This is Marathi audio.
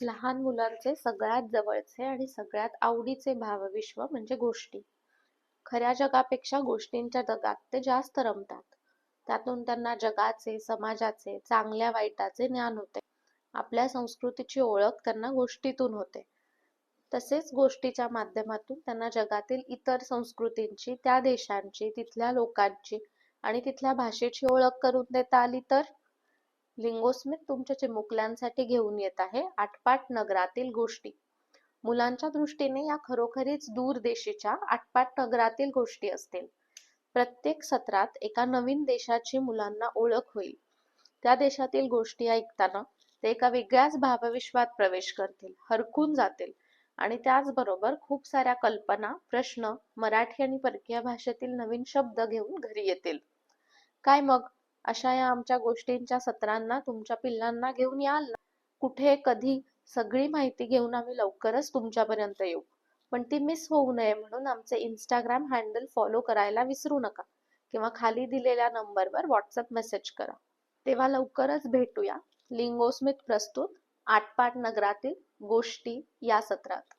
लहान मुलांचे सगळ्यात जवळचे आणि सगळ्यात आवडीचे भावविश्व म्हणजे गोष्टी. खऱ्या जगापेक्षा गोष्टींच्या जगात ते जास्त रमतात. त्यातून त्यांना जगाचे समाजाचे चांगल्या वाईटाचे ज्ञान होते. आपल्या संस्कृतीची ओळख त्यांना गोष्टीतून होते. तसेच गोष्टीच्या माध्यमातून त्यांना जगातील इतर संस्कृतींची त्या देशांची तिथल्या लोकांची आणि तिथल्या भाषेची ओळख करून देता आली तर लिंगोस्मित तुमच्या चिमुकल्यांसाठी घेऊन येत आहे आटपाट नगरातील गोष्टी. मुलांच्या दृष्टीने या खरोखरीच दूर देशीच्या आटपाट नगरातील गोष्टी असतील. प्रत्येक सत्रात एका नवीन देशाची मुलांना ओळख होईल. त्या देशातील गोष्टी ऐकताना ते एका वेगळ्याच भावविश्वात प्रवेश करतील हरकून जातील आणि त्याचबरोबर खूप साऱ्या कल्पना प्रश्न मराठी आणि परकीय भाषेतील नवीन शब्द घेऊन घरी येतील. काय मग? अशा या आमच्या गोष्टींच्या सत्रांना तुमच्या पिल्लांना घेऊन याल ना? कुठे कधी? सगळी माहिती घेऊन आम्ही लवकरच तुमच्यापर्यंत येऊ. पण ती मिस होऊ नये म्हणून आमचे इंस्टाग्राम हँडल फॉलो करायला विसरू नका. किंवा खाली दिलेल्या नंबरवर व्हॉट्सअप मेसेज करा. तेव्हा लवकरच भेटूया. लिंगोस्मित प्रस्तुत आटपाट नगरातील गोष्टी या सत्रात.